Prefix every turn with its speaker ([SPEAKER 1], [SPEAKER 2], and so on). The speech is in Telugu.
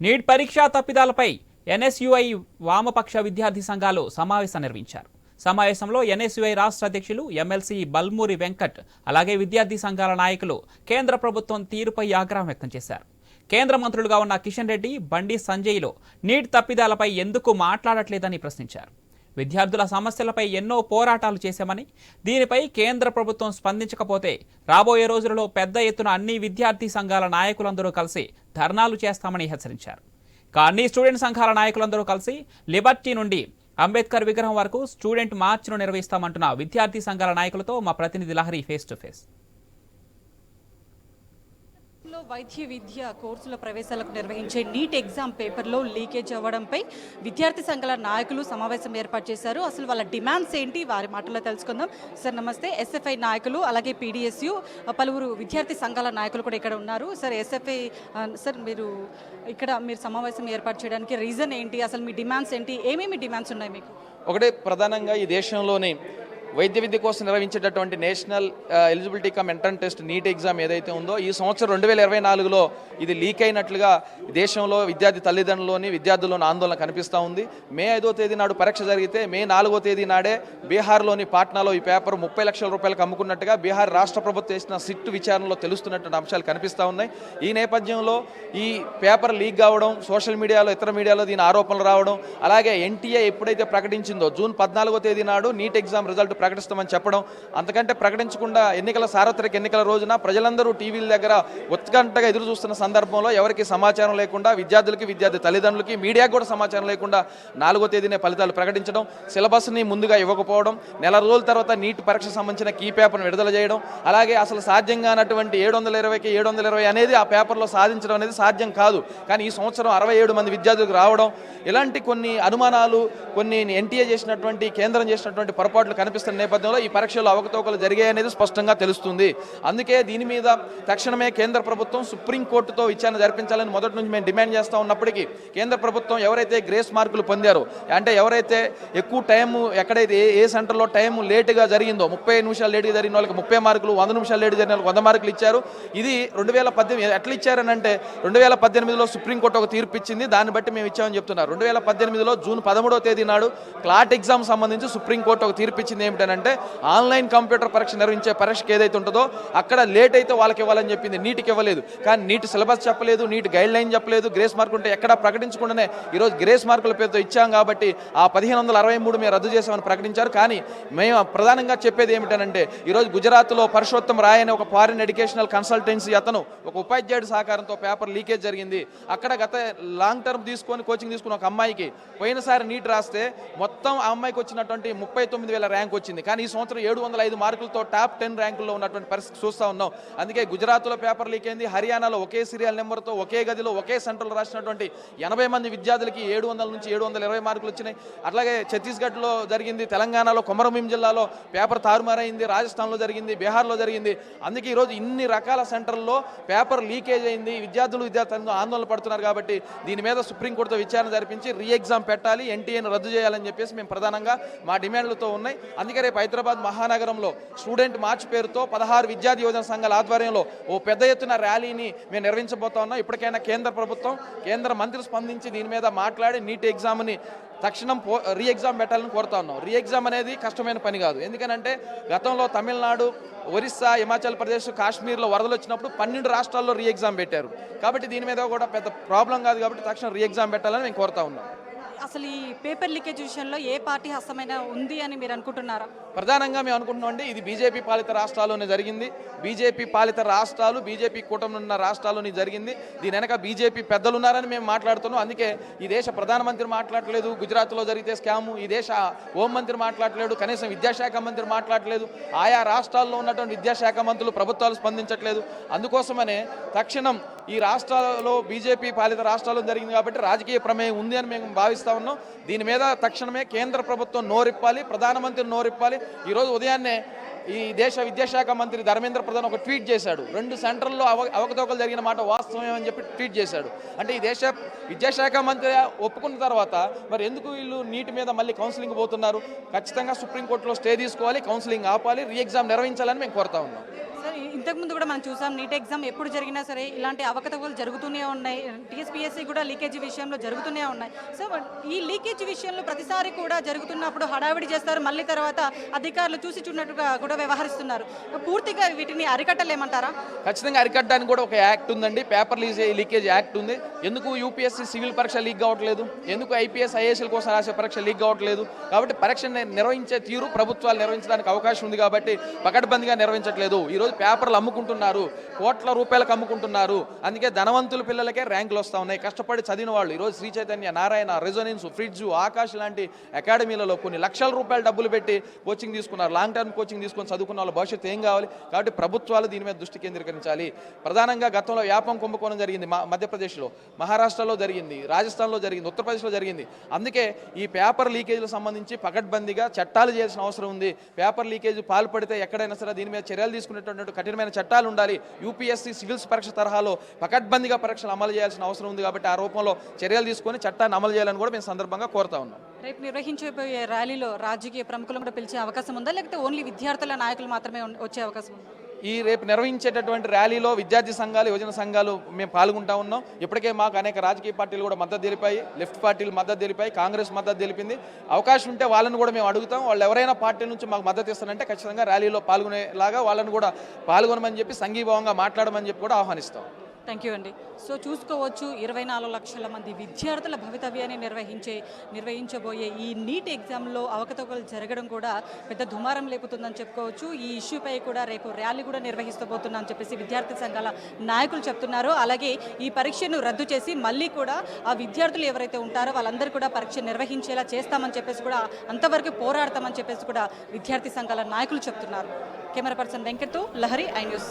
[SPEAKER 1] నీట్ పరీక్షా తప్పిదాలపై ఎన్ఎస్యుఐ వామపక్ష విద్యార్థి సంఘాలు సమావేశం నిర్వహించారు. సమావేశంలో ఎన్ఎస్యుఐ రాష్ట్ర అధ్యక్షులు ఎమ్మెల్సీ బల్మూరి వెంకట్ అలాగే విద్యార్థి సంఘాల నాయకులు కేంద్ర ప్రభుత్వం తీరుపై ఆగ్రహం వ్యక్తం చేశారు. కేంద్ర మంత్రులుగా ఉన్న కిషన్ రెడ్డి బండి సంజయ్లో నీట్ తప్పిదాలపై ఎందుకు మాట్లాడట్లేదని ప్రశ్నించారు. విద్యార్థుల సమస్యలపై ఎన్నో పోరాటాలు చేశామని దీనిపై కేంద్ర ప్రభుత్వం స్పందించకపోతే రాబోయే రోజులలో పెద్ద ఎత్తున అన్ని విద్యార్థి సంఘాల నాయకులందరూ కలిసి ధర్నాలు చేస్తామని హెచ్చరించారు. కానీ స్టూడెంట్ సంఘాల నాయకులందరూ కలిసి లిబర్టీ నుండి అంబేద్కర్ విగ్రహం వరకు స్టూడెంట్ మార్చ్ను నిర్వహిస్తామంటున్న విద్యార్థి సంఘాల నాయకులతో మా ప్రతినిధి లహరి ఫేస్ టు ఫేస్.
[SPEAKER 2] రాష్ట్రంలో వైద్య విద్య కోర్సుల ప్రవేశాలకు నిర్వహించే నీట్ ఎగ్జామ్ పేపర్లో లీకేజ్ అవ్వడంపై విద్యార్థి సంఘాల నాయకులు సమావేశం ఏర్పాటు చేశారు. అసలు వాళ్ళ డిమాండ్స్ ఏంటి? వారి మాటల్లో తెలుసుకుందాం. సార్ నమస్తే. ఎస్ఎఫ్ఐ నాయకులు అలాగే పీడిఎస్యు పలువురు విద్యార్థి సంఘాల నాయకులు కూడా ఇక్కడ ఉన్నారు. సార్ ఎస్ఎఫ్ఐ సార్ మీరు ఇక్కడ మీరు సమావేశం ఏర్పాటు చేయడానికి రీజన్ ఏంటి? అసలు మీ డిమాండ్స్ ఏంటి? ఏమేమి డిమాండ్స్ ఉన్నాయి మీకు?
[SPEAKER 3] ఒకటే ప్రధానంగా ఈ దేశంలోనే వైద్య విద్య కోసం నిర్వహించేటటువంటి national eligibility cum entrance test NEET exam ఏదైతే ఉందో ఈ సంవత్సరం రెండు వేల ఇరవై నాలుగులో ఇది లీక్ అయినట్లుగా దేశంలో విద్యార్థి తల్లిదండ్రులని విద్యార్థుల్లోని ఆందోళన కనిపిస్తూ ఉంది. మే ఐదో తేదీ నాడు పరీక్ష జరిగితే మే నాలుగో తేదీ నాడే బీహార్లోని పాట్నాలో ఈ పేపర్ ముప్పై లక్షల రూపాయలకు అమ్ముకున్నట్టుగా బీహార్ రాష్ట్ర ప్రభుత్వం చేసిన సిట్ విచారణలో తెలుస్తున్నటువంటి అంశాలు కనిపిస్తూ ఉన్నాయి. ఈ నేపథ్యంలో ఈ పేపర్ లీక్ కావడం సోషల్ మీడియాలో ఇతర మీడియాలో దీని ఆరోపణలు రావడం అలాగే ఎన్టీఏ ఎప్పుడైతే ప్రకటించిందో జూన్ పద్నాలుగో తేదీ నాడు నీట్ ఎగ్జామ్ రిజల్ట్ ప్రకటిస్తామని చెప్పడం అంతకంటే ప్రకటించకుండా ఎన్నికల సార్వత్రిక ఎన్నికల రోజున ప్రజలందరూ టీవీల దగ్గర ఉత్కంఠగా ఎదురు చూస్తున్న సందర్భంలో ఎవరికి సమాచారం లేకుండా విద్యార్థులకి విద్యార్థి తల్లిదండ్రులకి మీడియాకు కూడా సమాచారం లేకుండా నాలుగో తేదీనే ఫలితాలు ప్రకటించడం సిలబస్ని ముందుగా ఇవ్వకపోవడం నెల రోజుల తర్వాత నీట్ పరీక్ష సంబంధించిన కీ పేపర్ను విడుదల చేయడం అలాగే అసలు సాధ్యం కానటువంటి ఏడు వందల ఇరవైకి ఏడు వందల ఇరవై అనేది ఆ పేపర్లో సాధించడం అనేది సాధ్యం కాదు. కానీ ఈ సంవత్సరం అరవై ఏడు మంది విద్యార్థులకు రావడం ఇలాంటి కొన్ని అనుమానాలు కొన్ని ఎన్టీఏ చేసినటువంటి కేంద్రం చేసినటువంటి పొరపాట్లు కనిపిస్తున్న నేపథ్యంలో ఈ పరీక్షలు అవకతవకలు జరిగాయి అనేది స్పష్టంగా తెలుస్తుంది. అందుకే దీని మీద తక్షణమే కేంద్ర ప్రభుత్వం సుప్రీంకోర్టుతో విచారణ జరిపించాలని మొదటి నుంచి మేము డిమాండ్ చేస్తూ ఉన్నప్పటికీ కేంద్ర ప్రభుత్వం ఎవరైతే గ్రేస్ మార్కులు పొందారో అంటే ఎవరైతే ఎక్కువ టైం ఎక్కడైతే ఏ ఏ సెంటర్లో టైం లేటుగా జరిగిందో ముప్పై నిమిషాలు లేటుగా జరిగిన వాళ్ళకి ముప్పై మార్కులు వంద నిమిషాలు లేటు జరిగిన వాళ్ళకి వంద మార్కులు ఇచ్చారు. ఇది రెండు వేల పద్దెనిమిది ఎట్లా ఇచ్చారని అంటే రెండు వేల పద్దెనిమిదిలో సుప్రీంకోర్టు ఒక తీర్పు ఇచ్చింది. దాన్ని బట్టి మేము ఇచ్చామని చెప్తున్నారు. రెండు వేల పద్దెనిమిదిలో జూన్ పదమూడవ తేదీ నాడు క్లాట్ ఎగ్జామ్ సంబంధించి సుప్రీంకోర్టు ఒక తీర్పు ఇచ్చింది ఏమిటంటే ఆన్లైన్ కంప్యూటర్ పరీక్ష నిర్వహించే పరీక్షకి ఏదైతే ఉంటుందో అక్కడ లేట్ అయితే వాళ్ళకి ఇవ్వాలని చెప్పింది. నీటికి ఇవ్వలేదు. కానీ నీటి సిలబస్ చెప్పలేదు నీటి గైడ్ లైన్ చెప్పలేదు గ్రేస్ మార్క్ ఉంటే ఎక్కడ ప్రకటించకుండానే ఈరోజు గ్రేస్ మార్కుల పేరుతో ఇచ్చాం కాబట్టి ఆ పదిహేను వందల అరవై మూడు మేము రద్దు చేసామని ప్రకటించారు. కానీ మేము ప్రధానంగా చెప్పేది ఏమిటనంటే ఈరోజు గుజరాత్లో పరుషోత్తం రాయ్ అనే ఒక ఫారిన్ ఎడ్యుకేషనల్ కన్సల్టెన్సీ అతను ఒక ఉపాధ్యాయుడి సహకారంతో పేపర్ లీకేజ్ జరిగింది. అక్కడ గత లాంగ్ టర్మ్ తీసుకొని కోచింగ్ తీసుకున్న ఒక అమ్మాయికి పోయినసారి నీట్ రాస్తే మొత్తం ఆ అమ్మాయికి వచ్చినటువంటి ముప్పై తొమ్మిది వేల ర్యాంక్ వచ్చింది. వచ్చింది. కానీ ఈ సంవత్సరం ఏడు వందల ఐదు మార్కులతో టాప్ టెన్ ర్యాంకుల్లో ఉన్నటువంటి పరిస్థితి చూస్తూ ఉన్నాం. అందుకే గుజరాత్లో పేపర్ లీక్ అయింది. హర్యానాలో ఒకే సీరియల్ నెంబర్తో ఒకే గదిలో ఒకే సెంటర్లో రాసినటువంటి ఎనభై మంది విద్యార్థులకి ఏడు వందల నుంచి ఏడు వందల ఇరవై మార్కులు వచ్చినాయి. అట్లాగే ఛత్తీస్గఢ్లో జరిగింది తెలంగాణలో కొమరభీం జిల్లాలో పేపర్ తారుమారైంది రాజస్థాన్లో జరిగింది బీహార్లో జరిగింది. అందుకే ఈరోజు ఇన్ని రకాల సెంటర్లో పేపర్ లీకేజ్ అయింది. విద్యార్థులు విద్యార్థులు ఆందోళన పడుతున్నారు కాబట్టి దీని మీద సుప్రీంకోర్టుతో విచారణ జరిపించి రీ ఎగ్జామ్ పెట్టాలి ఎన్టీఏను రద్దు చేయాలని చెప్పేసి మేము ప్రధానంగా మా డిమాండ్లతో ఉన్నాయి. అందుకే రేపు హైదరాబాద్ మహానగరంలో స్టూడెంట్ మార్చ్ పేరుతో పదహారు విద్యార్థి యోజన సంఘాల ఆధ్వర్యంలో ఓ పెద్ద ఎత్తున ర్యాలీని మేము నిర్వహించబోతా ఉన్నాం. ఇప్పటికైనా కేంద్ర ప్రభుత్వం కేంద్ర మంత్రి స్పందించి దీని మీద మాట్లాడి నీట్ ఎగ్జామ్ని తక్షణం పో రీ ఎగ్జామ్ పెట్టాలని కోరుతా ఉన్నాం. రీ ఎగ్జామ్ అనేది కష్టమైన పని కాదు. ఎందుకనంటే గతంలో తమిళనాడు ఒరిస్సా హిమాచల్ ప్రదేశ్ కాశ్మీర్లో వరదలు వచ్చినప్పుడు పన్నెండు రాష్ట్రాల్లో రీ ఎగ్జామ్ పెట్టారు. కాబట్టి దీని మీద కూడా పెద్ద ప్రాబ్లం కాదు కాబట్టి తక్షణం రీ ఎగ్జామ్ పెట్టాలని మేము కోరుతా ఉన్నాం.
[SPEAKER 2] అసలు ఈ పేపర్ లీకేజ్ విషయంలో ఏ పార్టీ హస్తమైన ఉంది అని మీరు అనుకుంటున్నారా?
[SPEAKER 3] ప్రధానంగా మేము అనుకుంటున్నామండి ఇది బీజేపీ పాలిత రాష్ట్రాల్లోనే జరిగింది. బీజేపీ పాలిత రాష్ట్రాలు బీజేపీ కూటమి ఉన్న రాష్ట్రాల్లోనే జరిగింది. దీని వెనక బీజేపీ పెద్దలు ఉన్నారని మేము మాట్లాడుతున్నాం. అందుకే ఈ దేశ ప్రధానమంత్రి మాట్లాడలేదు గుజరాత్లో జరిగితే స్కాము ఈ దేశ హోంమంత్రి మాట్లాడలేడు కనీసం విద్యాశాఖ మంత్రి మాట్లాడలేదు. ఆయా రాష్ట్రాల్లో ఉన్నటువంటి విద్యాశాఖ మంత్రులు ప్రభుత్వాలు స్పందించట్లేదు. అందుకోసమనే తక్షణం ఈ రాష్ట్రాలలో బీజేపీ పాలిత రాష్ట్రాల్లో జరిగింది కాబట్టి రాజకీయ ప్రమేయం ఉంది అని మేము భావిస్తా ఉన్నాం. దీని మీద తక్షణమే కేంద్ర ప్రభుత్వం నోరిప్పాలి ప్రధానమంత్రి నోరిప్పాలి. ఈరోజు ఉదయాన్నే ఈ దేశ విద్యాశాఖ మంత్రి ధర్మేంద్ర ప్రధాన్ ఒక ట్వీట్ చేశాడు. రెండు సెంటర్లో అవ అవకతవకలు జరిగిన మాట వాస్తవమే అని చెప్పి ట్వీట్ చేశాడు. అంటే ఈ దేశ విద్యాశాఖ మంత్రి ఒప్పుకున్న తర్వాత మరి ఎందుకు వీళ్ళు నీటి మీద మళ్ళీ కౌన్సిలింగ్ పోతున్నారు? ఖచ్చితంగా సుప్రీంకోర్టులో స్టే తీసుకోవాలి కౌన్సిలింగ్ ఆపాలి రీ ఎగ్జామ్ నిర్వహించాలని మేము కోరుతా ఉన్నాం.
[SPEAKER 2] సార్ ఇంతకుముందు కూడా మనం చూసాం నీట్ ఎగ్జామ్ ఎప్పుడు జరిగినా సరే ఇలాంటి అవకతవకలు జరుగుతూనే ఉన్నాయి. టీఎస్పీఎస్సీ కూడా లీకేజీ విషయంలో జరుగుతూనే ఉన్నాయి. సో ఈ లీకేజ్ విషయంలో ప్రతిసారి కూడా జరుగుతున్నప్పుడు హడావిడి చేస్తారు. మళ్ళీ తర్వాత అధికారులు చూసి చూడనట్టుగా కూడా వ్యవహరిస్తున్నారు. పూర్తిగా వీటిని అరికట్టలేమంటారా?
[SPEAKER 3] ఖచ్చితంగా అరికట్టడానికి కూడా ఒక యాక్ట్ ఉందండి. పేపర్ లీజ్ లీకేజ్ యాక్ట్ ఉంది. ఎందుకు యూపీఎస్సీ సివిల్ పరీక్ష లీక్ కావట్లేదు ఎందుకు ఐపీఎస్ ఐఏఎస్ఎల్ కోసం రాసే పరీక్ష లీక్ కావట్లేదు కాబట్టి పరీక్ష నిర్వహించే తీరు ప్రభుత్వాలు నిర్వహించడానికి అవకాశం ఉంది కాబట్టి పకడ్బందీగా నిర్వహించట్లేదు. ఈరోజు పేపర్లు అమ్ముకుంటున్నారు కోట్ల రూపాయలకు అమ్ముకుంటున్నారు. అందుకే ధనవంతుల పిల్లలకే ర్యాంకులు వస్తూ ఉన్నాయి. కష్టపడి చదివిన వాళ్ళు ఈరోజు శ్రీ చైతన్య నారాయణ రెజొనెన్స్ ఫ్రిడ్జ్ ఆకాశ్ లాంటి అకాడమీలలో కొన్ని లక్షల రూపాయలు డబ్బులు పెట్టి కోచింగ్ తీసుకున్నారు. లాంగ్ టర్మ్ కోచింగ్ తీసుకొని చదువుకున్న వాళ్ళ భవిష్యత్తు ఏం కావాలి? కాబట్టి ప్రభుత్వాలు దీని మీద దృష్టి కేంద్రీకరించాలి. ప్రధానంగా గతంలో వ్యాపం కుంభకోణం జరిగింది మా మధ్యప్రదేశ్లో మహారాష్ట్రలో జరిగింది రాజస్థాన్లో జరిగింది ఉత్తరప్రదేశ్లో జరిగింది. అందుకే ఈ పేపర్ లీకేజీలకు సంబంధించి పకడ్బందీగా చట్టాలు చేయాల్సిన అవసరం ఉంది. పేపర్ లీకేజ్ పాల్పడితే ఎక్కడైనా సరే దీని మీద చర్యలు తీసుకునేటువంటి కఠినమైన చట్టాలు ఉండాలి. యూపీఎస్సీ సివిల్స్ పరీక్ష తరహాలో పకడ్బందీగా పరీక్షలు అమలు చేయాల్సిన అవసరం ఉంది కాబట్టి ఆ రూపంలో చర్యలు తీసుకొని చట్టాన్ని అమలు చేయాలని కూడా మేము సందర్భంగా కోరుతా ఉన్నాం.
[SPEAKER 2] రేపు నిర్వహించబోయే ర్యాలీలో రాజకీయ ప్రముఖులు కూడా పిలిచే అవకాశం ఉందా? లేకపోతే ఓన్లీ విద్యార్థుల నాయకులు మాత్రమే వచ్చే అవకాశం ఉందా?
[SPEAKER 3] ఈ రేపు నిర్వహించేటటువంటి ర్యాలీలో విద్యార్థి సంఘాలు యువజన సంఘాలు మేము పాల్గొంటా ఉన్నాం. ఇప్పటికే మాకు అనేక రాజకీయ పార్టీలు కూడా మద్దతు తెలిపాయి. లెఫ్ట్ పార్టీలు మద్దతు తెలిపాయి. కాంగ్రెస్ మద్దతు తెలిపింది. అవకాశం ఉంటే వాళ్ళని కూడా మేము అడుగుతాం. వాళ్ళు ఎవరైనా పార్టీ నుంచి మాకు మద్దతు ఇస్తారంటే ఖచ్చితంగా ర్యాలీలో పాల్గొనేలాగా వాళ్ళని కూడా పాల్గొనమని చెప్పి సంఘీభావంగా మాట్లాడమని చెప్పి కూడా ఆహ్వానిస్తాం.
[SPEAKER 2] థ్యాంక్ యూ అండి సో చూసుకోవచ్చు ఇరవై నాలుగు లక్షల మంది విద్యార్థుల భవితవ్యాన్ని నిర్వహించే నిర్వహించబోయే ఈ నీట్ ఎగ్జామ్లో అవకతవకలు జరగడం కూడా పెద్ద దుమారం లేపుతుందని చెప్పుకోవచ్చు. ఈ ఇష్యూపై కూడా రేపు ర్యాలీ కూడా నిర్వహిస్తబోతున్నా అని చెప్పేసి విద్యార్థి సంఘాల నాయకులు చెప్తున్నారు. అలాగే ఈ పరీక్షను రద్దు చేసి మళ్ళీ కూడా ఆ విద్యార్థులు ఎవరైతే ఉంటారో వాళ్ళందరూ కూడా పరీక్ష నిర్వహించేలా చేస్తామని చెప్పేసి కూడా అంతవరకు పోరాడతామని చెప్పేసి కూడా విద్యార్థి సంఘాల నాయకులు చెప్తున్నారు. కెమెరా పర్సన్ వెంకట్తో లహరి ఐ న్యూస్